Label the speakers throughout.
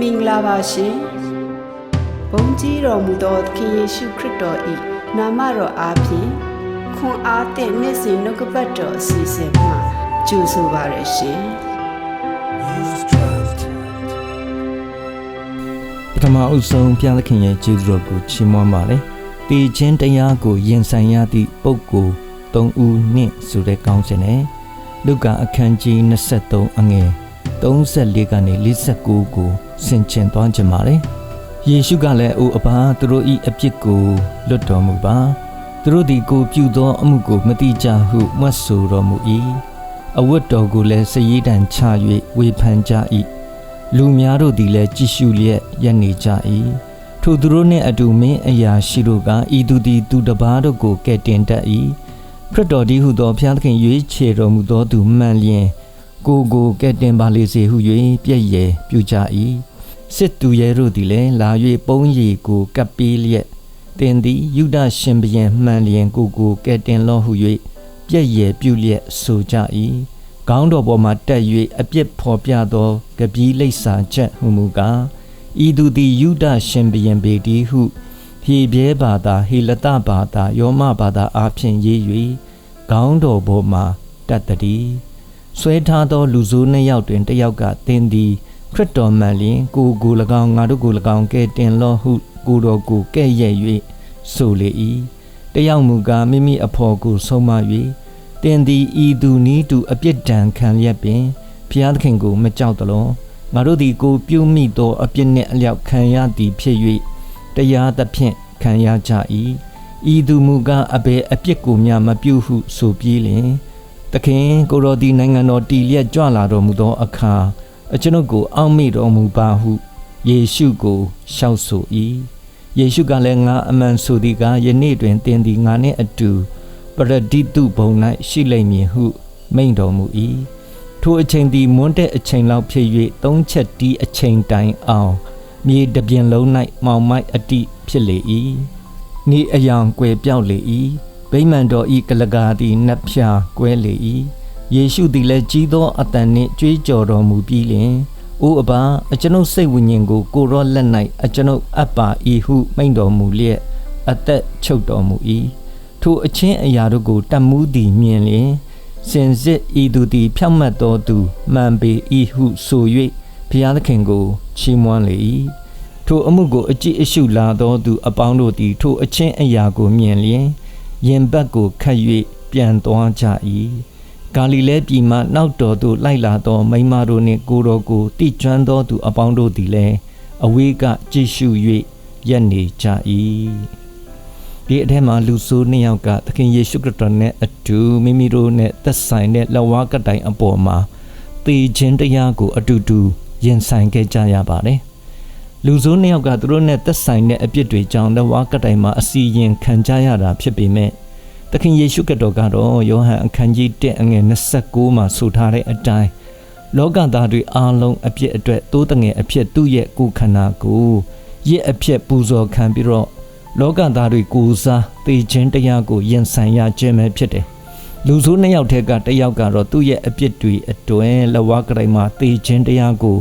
Speaker 1: မင်္ဂလာပါရှင်ဘုန်းကြီးတော်မူသောသခင်ယေရှုခရစ်တော်၏နာမတော်အားဖြင့်ခွန်အားသည့်နေ့စဉ်နှုတ်ကပတ်တော်အစီအစဉ်မှာကြိုဆိုပါရရှင်
Speaker 2: ပထမအုပ်ဆုံးဘုရားသခင်ရဲ့ကျေးဇူးတော်ကိုချီးမွမ်းပါလေ။တည်ခြင်းတရားကိုရင်ဆိုင်ရသည့်ပုဂ္ဂိုလ်၃ဦးနှင့်ဆိုတဲ့ကောင်းစဉ်နဲ့လုကာအခန်းကြီး23အငယ် 34ကနေ49ကိုဆင်ခြင်သွားကြပါလေ။ယေရှုကလည်းအိုအဘာသူတို့ဤအပြစ်ကိုလွတ်တော်မူပါ။သူတို့သည်ကိုပြုသောအမှုကိုမတိကြဟုမတ်ဆိုတော်မူ၏။အဝတ်တော်ကိုလည်းစည်ရည်တန်ချ၍ဝေဖန်ကြ၏။လူများတို့သည်လည်းကြည်ရှုလျက်ရက်နေကြ၏ထိုသူတို့နှင့်အတူမင်းအရာရှိတို့ကဤသူသည်သူတစ်ပါးတို့ကိုကဲ့တင်တတ်၏ခရစ်တော်ဒီဟုသောဘုရားသခင်ရွေးချယ်တော်မူသောသူမှန်လျင် ကိုယ်ကိုကဲ့တင်ပါလေစေဟု၍ပြည့်ရယ်ပြုကြ၏စစ်သူရဲတို့သည်လည်းလာ၍ပုံးရည်ကိုကပ်ပေးလျက်တင်သည်ယုဒရှင်ဘုရင်မှန်လျင်ကိုယ်ကိုကဲ့တင်လော့ဟု၍ပြည့်ရယ်ပြုလျက်ဆိုကြ၏ခေါင်းတော်ပေါ်မှတက်၍အပြစ်ဖော်ပြသောကပီးလိပ်စာချက်ဟုမူကားဤသူသည်ယုဒရှင်ဘုရင်ပေတည်းဟုဟေပြဲဘာသာဟေလတဘာသာယောမဘာသာအားဖြင့်ရေး၍ခေါင်းတော်ပေါ်မှတက်တည်း ဆွဲထားသောလူဆိုးနှစ်ယောက်တွင်တစ်ယောက်ကသင်သည်ခရစ်တော်မှန်လျင်ကိုယ်ကို၎င်းငါတို့ကို၎င်းကဲ့တင်လော့ဟုကိုယ်တော်ကိုကဲ့ရဲ့၍ဆိုလေ၏တစ်ယောက်မူကားမိမိအဖော်ကိုဆုံးမ၍တင်သည်ဤသူနီးတူအပြစ်ဒဏ်ခံလျက်ပင်ဖျားသခင်ကိုမကြောက်သလောငါတို့သည်ကိုပြုမိသောအပြစ်နှင့်အလျောက်ခံရသည်ဖြစ်၍တရားသဖြင့်ခံရကြ၏ဤသူမူကားအဘယ်အပြစ်ကိုမျှမပြုဟုဆိုပြီးလျင် သခင်ကိုတော်ဒီနိုင်ငံတော်တည်လျက်ကြွလာတော်မူသောအခါအကျွန်ုပ်ကိုအောက်မေ့တော်မူပါဟုယေရှုကိုလျှောက်ဆို၏ယေရှုကလည်းငါအမှန်ဆိုသည်ကယနေ့တွင်သင်သည်ငါနှင့်အတူပရဒိတုဘုံ၌ရှိလိမ့်မည်ဟုမိန့်တော်မူ၏ထိုအချိန်သည်မွန်းတဲ့အချိန်လောက်ဖြစ်၍သုံးချက်တီးအချိန်တိုင်အောင်မြေတစ်ပြင်လုံး၌မောင်မိုက်အတိဖြစ်လေ၏နေအယောင်ကွယ်ပြောက်လေ၏ ဗိမာန်တော်ဤကလကာသည်နှက်ဖြာကွဲလေ၏ယေရှုသည်လည်းကြီးသောအတန်နှင့်ကြွေးကြော်တော်မူပြီးလျှင်အိုအဘာအကျွန်ုပ်စိတ်ဝိညာဉ်ကိုကိုရောလက်၌အကျွန်ုပ်အပ်ပါ၏ဟုမိန့်တော်မူလျက်အသက်ချုပ်တော်မူ၏ထိုအချင်းအရာတို့ကိုတတ်မှုသည်မြင်လျင်စင်စစ်ဤသူသည်ဖြောင့်မတ်သောသူမှန်ပေ၏ဟုဆို၍ဘုရားသခင်ကိုချီးမွမ်းလေ၏ထိုအမှုကိုအကြည့်အရှုလာသောသူအပေါင်းတို့သည်ထိုအချင်းအရာကိုမြင်လျင် ရင်ဘတ်ကိုခတ်၍ပြန်သွားကြ၏ဂါလိလဲပြည်မှနောက်တော်သို့လိုက်လာသောမိန်းမတို့နှင့်ကိုယ်တော်ကိုတိကျွမ်းသောသူအပေါင်းတို့သည်လည်းအဝေးကကြည့်ရှု၍ရက်နေကြ၏ဒီအထက်မှာလူဆိုးနှစ်ယောက်ကသခင်ယေရှုခရစ်တော်နဲ့အတူမိမိတို့နဲ့သက်ဆိုင်တဲ့လက်ဝါးကတိုင်အပေါ်မှာတည်ခြင်းတရားကိုအတူတူရင်ဆိုင်ခဲ့ကြရပါတယ် လူဆိုးနှစ်ယောက်ကသူတို့နဲ့သက်ဆိုင်တဲ့အပြစ်တွေကြောင့်လက်ဝါးကတိုင်မှာအစီရင်ခံကြရတာဖြစ်ပေမဲ့သခင်ယေရှုခရစ်တော်ကတော့ယောဟန်အခန်းကြီး1အငယ်29မှာဆိုထားတဲ့အတိုင်းလောကသားတွေအားလုံးအပြစ်အတွက်တိုးတငယ်အဖြစ်သူ့ရဲ့ကိုယ်ခန္ဓာကိုရစ်အဖြစ်ပူဇော်ခံပြီးတော့လောကသားတွေကိုယ်စားသေခြင်းတရားကိုရင်ဆိုင်ရခြင်းပဲဖြစ်တယ်လူဆိုးနှစ်ယောက်တက်ကတစ်ယောက်ကတော့သူ့ရဲ့အပြစ်တွေအတွင်းလဝကရိုင်မှာသေခြင်းတရားကို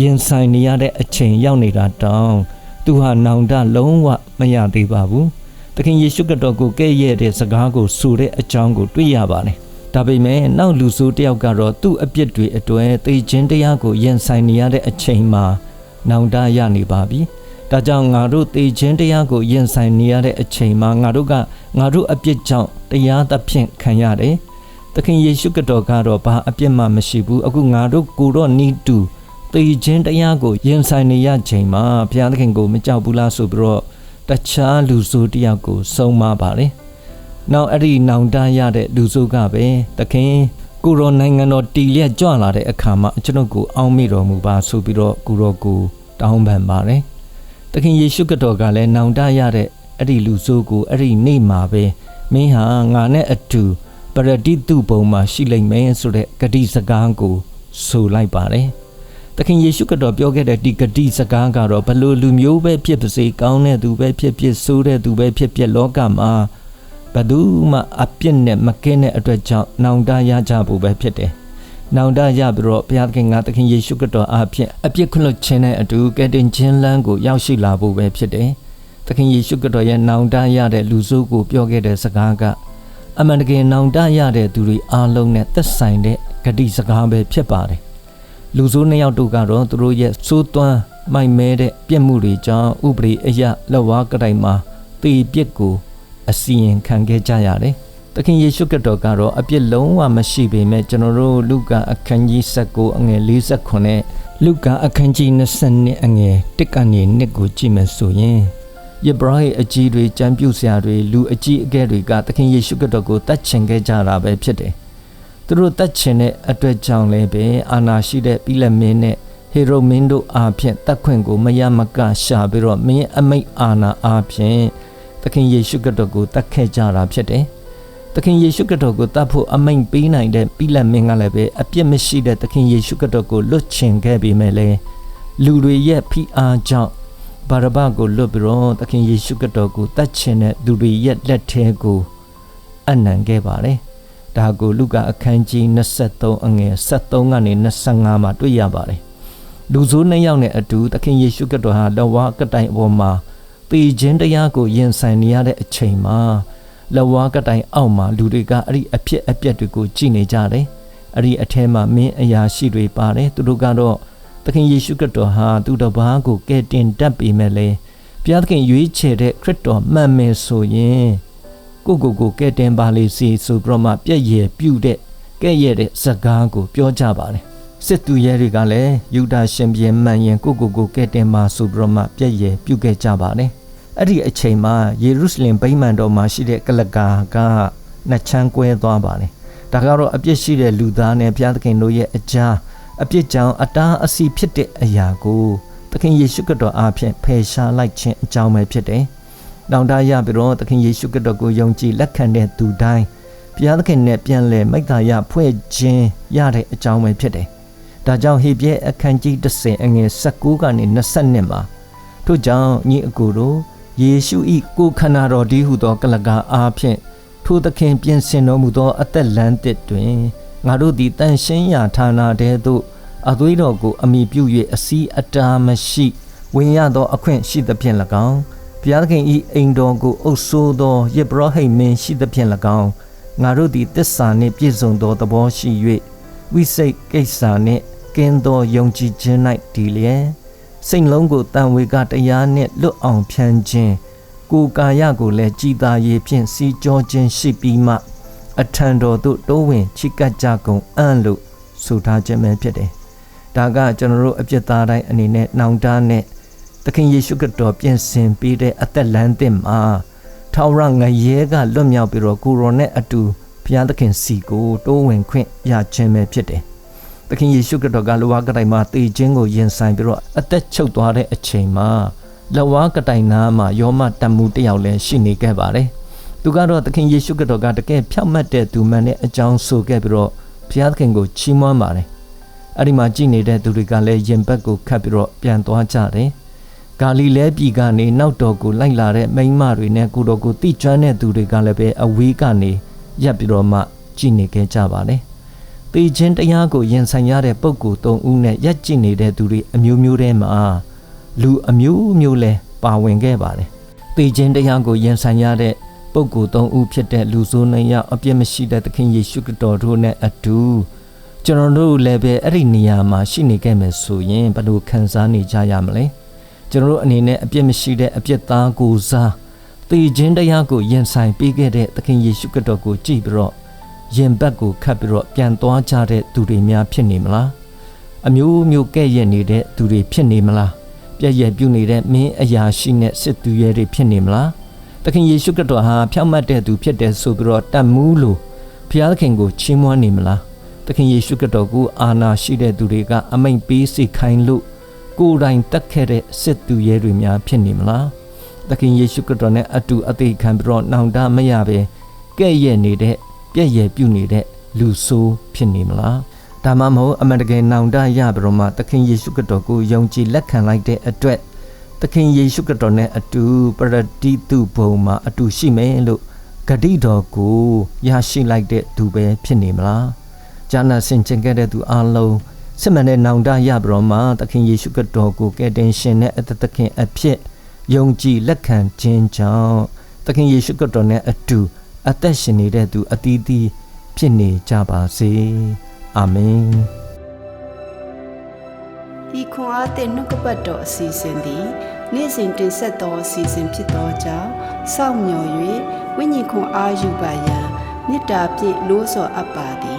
Speaker 2: ရင်ဆိုင်နေရတဲ့အချိန်ရောက်နေတာတောင်သူဟာနောင်တလုံးဝမရသေးပါဘူး။သခင်ယေရှုခရစ်တော်ကိုကဲ့ရဲ့တဲ့စကားကိုဆိုတဲ့အကြောင်းကိုတွေ့ရပါတယ်။ဒါပေမဲ့နောက်လူဆိုးတစ်ယောက်ကတော့သူ့အပြစ်တွေအတွင်းသေခြင်းတရားကိုရင်ဆိုင်နေရတဲ့အချိန်မှာနောင်တရနေပါပြီ။ဒါကြောင့်ငါတို့သေခြင်းတရားကိုရင်ဆိုင်နေရတဲ့အချိန်မှာငါတို့ကငါတို့အပြစ်ကြောင့်တရားသဖြင့်ခံရတယ်။သခင်ယေရှုခရစ်တော်ကတော့ဘာအပြစ်မှမရှိဘူးအခုငါတို့ကိုတော့နီးတူ သေခြင်းတရားကိုရင်ဆိုင်နေရချိန်မှာဘုရားသခင်ကိုမကြောက်ဘူးလားဆိုပြီးတော့တခြားလူဆိုးတယောက်ကိုဆုံးမပါလေ။နောက်အဲ့ဒီနောင်တရတဲ့လူဆိုးကပဲသခင်ကိုရောနိုင်ငံတော်တည်လျက်ကြွလာတဲ့အခါမှာကျွန်ုပ်ကိုအောင်းမိတော်မူပါဆိုပြီးတော့ကိုရောကိုတောင်းပန်ပါတယ်။သခင်ယေရှုခရစ်တော်ကလည်းနောင်တရတဲ့အဲ့ဒီလူဆိုးကိုအဲ့ဒီနေ့မှာပဲမင်းဟာငါနဲ့အတူပရဒိတုဘုံမှာရှိလိမ့်မယ်ဆိုတဲ့ဂတိစကားကိုဆိုလိုက်ပါတယ်။ သခင်ယေရှုခရစ်တော်ပြောခဲ့တဲ့ဒီဂတိစကားကတော့ဘလို့လူမျိုးပဲဖြစ်ပါစေကောင်းတဲ့သူပဲဖြစ်ဖြစ်ဆိုးတဲ့သူပဲဖြစ်ဖြစ်လောကမှာဘယ်သူမှအပြစ်နဲ့မကင်းတဲ့အတွက်ကြောင့်နောင်တရကြဖို့ပဲဖြစ်တယ်။နောင်တရပြီးတော့ဘုရားသခင်ကသခင်ယေရှုခရစ်တော်အားဖြင့်အပြစ်ခွင့်လွှတ်ခြင်းနဲ့အတူကယ်တင်ခြင်းလမ်းကိုရောက်ရှိလာဖို့ပဲဖြစ်တယ်။သခင်ယေရှုခရစ်တော်ရဲ့နောင်တရတဲ့လူစုကိုပြောခဲ့တဲ့စကားကအမှန်တကယ်နောင်တရတဲ့သူတွေအားလုံးနဲ့သက်ဆိုင်တဲ့ဂတိစကားပဲဖြစ်ပါတယ်။ လူစုနှစ်ယောက်တို့ကတော့သူတို့ရဲ့စိုးသွမ်းမိုက်မဲတဲ့ပြစ်မှုတွေကြောင့်ဥပဒေအရလက်ဝါးကတိုင်မှာတေပြစ်ကိုအစီရင်ခံခဲ့ကြရတယ်။သခင်ယေရှုခရစ်တော်ကတော့အပြစ်လုံးဝမရှိပေမဲ့ကျွန်တော်တို့လူကာအခန်းကြီး19အငယ်49နဲ့လူကာအခန်းကြီး20အငယ်1ကနေ2ကိုကြည့်မယ်ဆိုရင်ယေဘရဟိအကြီးတွေကြံပြုဆရာတွေလူအကြီးအကဲတွေကသခင်ယေရှုခရစ်တော်ကိုတတ်ချင်ခဲ့ကြတာပဲဖြစ်တယ်။ သူတို့တတ်ချင်တဲ့အတွက်ကြောင့်လည်းပဲအာနာရှိတဲ့ပြီးလက်မင်းနဲ့ဟေရိုမင်းတို့အားဖြင့်တတ်ခွင့်ကိုမရမကရှာပြီးတော့မင်းအမိတ်အာနာအားဖြင့်သခင်ယေရှုခရစ်တော်ကိုတတ်ခဲ့ကြတာဖြစ်တယ်။သခင်ယေရှုခရစ်တော်ကိုတတ်ဖို့အမိန့်ပေးနိုင်တဲ့ပြီးလက်မင်းကလည်းပဲအပြစ်မရှိတဲ့သခင်ယေရှုခရစ်တော်ကိုလွတ်ချင်ခဲ့ပေမဲ့လည်းလူတွေရဲ့ဖိအားကြောင့်ဘာရဘကိုလွတ်ပြီးတော့သခင်ယေရှုခရစ်တော်ကိုတတ်ချင်တဲ့သူတွေရဲ့လက်ထဲကိုအနံခဲ့ပါတယ်။ ဒါကိုလူကာအခန်းကြီး23အငယ်73ကနေ25မှာတွေ့ရပါတယ်။လူဆိုးနှစ်ယောက်နဲ့အတူသခင်ယေရှုခရစ်တော်ဟာလဝါကတိုင်အပေါ်မှာပေခြင်းတရားကိုရင်ဆိုင်နေရတဲ့အချိန်မှာလဝါကတိုင်အောက်မှာလူတွေကအဲ့ဒီအဖြစ်အပျက်တွေကိုကြည်နေကြတယ်။အဲ့ဒီအထဲမှာမင်းအရာရှိတွေပါတယ်သူတို့ကတော့သခင်ယေရှုခရစ်တော်ဟာသူတစ်ပါးကိုကယ်တင်တတ်ပေမဲ့လေဘုရားသခင်ရွေးချယ်တဲ့ခရစ်တော်မှန်မယ်ဆိုရင် ကိုကိုကိုကယ်တင်ပါလေစီဆိုပြီးတော့မှပြည့်ရည်ပြုတဲ့ကဲ့ရဲ့တဲ့စကားကိုပြောကြပါတယ်စစ်သူရဲတွေကလည်းယူဒရှင်ပြန်မှန်ရင်ကိုကိုကိုကဲ့တင်ပါဆိုပြီးတော့မှပြည့်ရည်ပြုခဲ့ကြပါတယ်အဲ့ဒီအချိန်မှာယေရုရှလင်ဗိမာန်တော်မှာရှိတဲ့ကလကာကနှစ်ချမ်းကွဲသွားပါတယ်ဒါကတော့အပြစ်ရှိတဲ့လူသားနဲ့ဘုရားသခင်တို့ရဲ့အကြားအပြစ်ကြောင့်အတားအဆီးဖြစ်တဲ့အရာကိုသခင်ယေရှုခရစ်တော်အားဖြင့်ဖယ်ရှားလိုက်ခြင်းအကြောင်းပဲဖြစ်တယ်။ တောင်တရပြီးတော့သခင်ယေရှုခရစ်တော်ကိုယုံကြည်လက်ခံတဲ့သူတိုင်းဘုရားသခင်နဲ့ပြန်လည်မိသားရဖွဲ့ခြင်းရတဲ့အကြောင်းပဲဖြစ်တယ်။ဒါကြောင့်ဟေပြဲအခန်းကြီး30အငယ်19ကနေ22မှာထို့ကြောင့်ညီအကိုတို့ယေရှု၏ကိုယ်ခန္ဓာတော်ဒီဟုသော ကလကာအားဖြင့်ထိုသခင်ပြင်ဆင်တော်မူသောအသက်လမ်းတစ်တွင်ငါတို့သည်တန်ရှင်းရာဌာနတဲသို့အသွေးတော်ကိုအမိပြု၍အစီအတာမရှိဝင်ရသောအခွင့်ရှိသဖြင့်၎င်း ဘုရားသခင်၏အိမ်တော်ကိုအုပ်ဆိုးသောယေဘရဟိတ်မင်းရှိသဖြင့်၎င်းငါတို့သည်တစ္ဆာနှင့်ပြည့်စုံသောသဘောရှိ၍ဝိစိတ်ကိစ္စနှင့်ကင်းသောယုံကြည်ခြင်း၌တည်လျက်စိတ်လုံးကိုတန်ဝေကတရားနှင့်လွတ်အောင်ဖြန်းခြင်းကိုယ်ကာယကိုလည်းကြည်သာရေးဖြင့်စီကြောခြင်းရှိပြီးမှ အထံတော်သို့တိုးဝင်ချိကပ်ကြကုန်အံ့လို့ဆိုထားခြင်းပဲဖြစ်တယ်။ဒါကကျွန်တော်တို့အပြစ်သားတိုင်းအနေနဲ့နှောင်တနဲ့ သခင်ယေရှုခရစ်တော်ပြင်ဆင်ပေးတဲ့အသက်လမ်းသစ်မှာထောင်ရငရဲကလွတ်မြောက်ပြီးတော့ကိုရောနဲ့အတူဘုရားသခင်စီကိုတိုးဝင်ခွင့်ရခြင်းပဲဖြစ်တယ်။သခင်ယေရှုခရစ်တော်ကလောကတိုင်မှာတည်ခြင်းကိုရင်ဆိုင်ပြီးတော့အသက်ချုပ်သွားတဲ့အချိန်မှာလဝါကတိုင်နာမှာယောမတမှုတယောက်လည်းရှိနေခဲ့ပါတယ်။သူကတော့သခင်ယေရှုခရစ်တော်ကတကယ်ဖြောက်မှတ်တဲ့သူမှန်တဲ့အကြောင်းဆိုခဲ့ပြီးတော့ဘုရားသခင်ကိုချီးမွမ်းပါတယ်အဲ့ဒီမှာကြည်နေတဲ့သူတွေကလည်းယင်ဘက်ကိုခတ်ပြီးတော့ပြန်သွားကြတယ် ဂါလိလဲပြည်ကနေနောက်တော်ကိုလိုက်လာတဲ့မိန်းမတွေနဲ့ကိုတော်ကိုတိကျွမ်းတဲ့သူတွေကလည်းပဲအဝေးကနေရပ်ပြီးတော့မှကြည်နေခဲ့ကြပါတယ်။တေခြင်းတရားကိုရင်ဆိုင်ရတဲ့ပုဂ္ဂိုလ်၃ဦးနဲ့ရက်ကြည်နေတဲ့သူတွေအမျိုးမျိုးထဲမှာလူအမျိုးမျိုးလဲပါဝင်ခဲ့ပါတယ်။တေခြင်းတရားကိုရင်ဆိုင်ရတဲ့ပုဂ္ဂိုလ်သုံးဦးဖြစ်တဲ့လူဆိုးနှစ်ယောက်အပြစ်မရှိတဲ့သခင်ယေရှုခရစ်တော်တို့နဲ့အတူကျွန်တော်တို့လည်းပဲအဲ့ဒီနေရာမှာရှိနေခဲ့မယ်ဆိုရင်ဘယ်လိုခံစားနေကြရမလဲ ကျွန်တော်တို့အနေနဲ့အပြစ်မရှိတဲ့အပြစ်သားကိုစားတည်ခြင်းတရားကိုရင်ဆိုင်ပေးခဲ့တဲ့သခင်ယေရှုခရစ်တော်ကိုကြည့်ပြီးတော့ရင်ဘတ်ကိုခတ်ပြီးတော့ပြန်သွားကြတဲ့သူတွေများဖြစ်နေမလားအမျိုးမျိုးကဲ့ရဲ့နေတဲ့သူတွေဖြစ်နေမလားပြည့်ရဲ့ပြုနေတဲ့မင်းအရာရှိနဲ့စစ်သူရဲတွေဖြစ်နေမလားသခင်ယေရှုခရစ်တော်ဟာဖြောင့်မတ်တဲ့သူဖြစ်တယ်ဆိုပြီးတော့တတ်မှုလို့ဘုရားသခင်ကိုချီးမွမ်းနေမလားသခင်ယေရှုခရစ်တော်ကိုအာနာရှိတဲ့သူတွေကအမိန်ပေးစေခိုင်းလို့ ကိုယ်တိုင်တက်ခဲ့တဲ့စစ်သူရဲတွေများဖြစ်နေမလားသခင်ယေရှုခရစ်တော်နဲ့အတူအသေးခံပြီးတော့နှောင်တမရပဲကဲ့ရဲ့နေတဲ့ပြည့်ရဲ့ပြုနေတဲ့လူဆိုးဖြစ်နေမလားဒါမှမဟုတ်အမှန်တကယ်နှောင်တရပြီးတော့မှသခင်ယေရှုခရစ်တော်ကိုယုံကြည်လက်ခံလိုက်တဲ့အတွက်သခင်ယေရှုခရစ်တော်နဲ့အတူပရတိတုဘုံမှာအတူရှိမယ်လို့ဂတိတော်ကိုရရှိလိုက်တဲ့သူပဲဖြစ်နေမလားဂျာနာဆင်ကျင်ခဲ့တဲ့သူအလုံး စစ်မှန်တဲ့နောင်တရပြီးတော့မှသခင်ယေရှုခရစ်တော်ကိုကယ်တင်ရှင်နဲ့အသက်သခင်အဖြစ်ယုံကြည်လက်ခံခြင်းကြောင့်သခင်ယေရှုခရစ်တော်နဲ့အတူအသက်ရှင်နေတဲ့သူအသီးသီးဖြစ်နေကြပါစေအာမင်
Speaker 1: ဤခွန်အားသည့်နှုတ်ကပတ်တော်အစီအစဉ်သည်နေ့စဉ်တင်ဆက်သောအစီအစဉ်ဖြစ်သောကြောင့်စောင့်မျှော်၍ဝိညာဉ်ခွန်အားယူပါရန်မေတ္တာဖြင့်လို့ဆော်အပ်ပါသည်